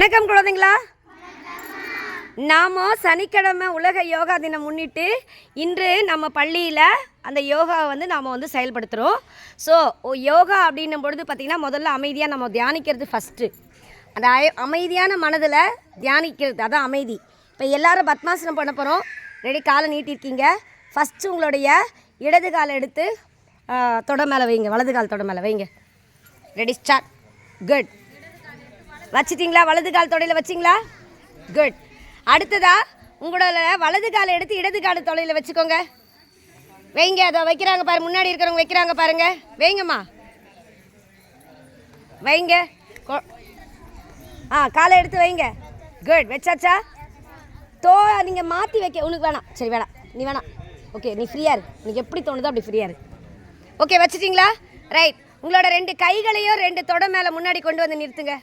வணக்கம் குழந்தைங்களா. நாம் சனிக்கிழமை உலக யோகா தினம் முன்னிட்டு இன்று நம்ம பள்ளியில் அந்த யோகாவை வந்து நாம் வந்து செயல்படுத்துகிறோம் ஸோ யோகா அப்படின்னும் பொழுது பார்த்திங்கன்னா முதல்ல அமைதியாக நம்ம தியானிக்கிறது ஃபஸ்ட்டு அந்த அமைதியான மனதில் தியானிக்கிறது அதான் அமைதி. இப்போ எல்லாரும் பத்மாசனம் பண்ண போகிறோம் ரெடி காலை நீட்டிருக்கீங்க. ஃபஸ்ட்டு உங்களுடைய இடது காலை எடுத்து தொட மேலே வைங்க. வலது கால் தொட மேலே வைங்க. ரெடி ஸ்டார்ட் குட் வச்சிட்டிங்களா? வலது கால் தொடையில் வச்சிங்களா? குட் அடுத்ததா உங்களோட வலது காலை எடுத்து இடது கால் தொடையில் வச்சுக்கோங்க. வைங்க அதை வைக்கிறாங்க பாரு முன்னாடி இருக்கிறவங்க வைக்கிறாங்க பாருங்க. வைங்கம்மா. வைங்க. கொ- ஆ காலை எடுத்து வைங்க. குட் வச்சாச்சா? தோ நீங்கள் மாற்றி வைக்க உனக்கு வேணாம். சரி வேணாம். நீ வேணாம். ஓகே நீ ஃப்ரீயாக இரு. உனக்கு எப்படி தோணுதோ அப்படி ஃப்ரீயாக இரு. ஓகே வச்சிட்டிங்களா? ரைட் உங்களோட ரெண்டு கைகளையும் ரெண்டு தொட மேலே முன்னாடி கொண்டு வந்து நிறுத்துங்க.